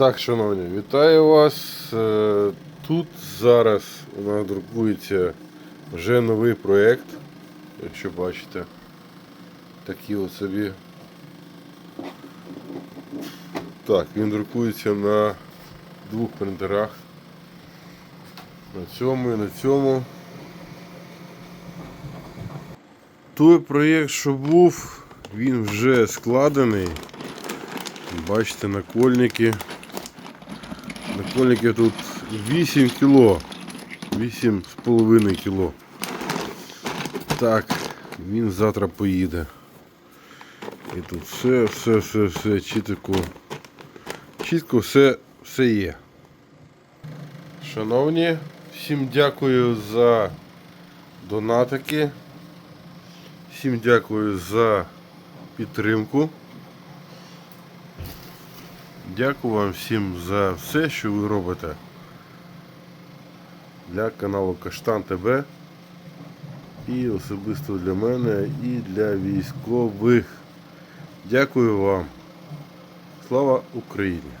Так, шановні, вітаю вас. Е, Тут зараз у нас друкується вже новий проєкт, якщо бачите. Такі от собі. Так, він друкується на двох принтерах. На цьому і на цьому. Той проєкт, що був, він вже складений. Бачите, накольники. Накольники тут 8 кіло. 8,5 кіло. Так, він завтра поїде. І тут все, все, все, все чітко. Чітко все, все є. Шановні, всім дякую за донатики. Всім дякую за підтримку. Дякую вам всім за все, що ви робите для каналу Каштан ТБ і особисто для мене і для військових. Дякую вам. Слава Україні!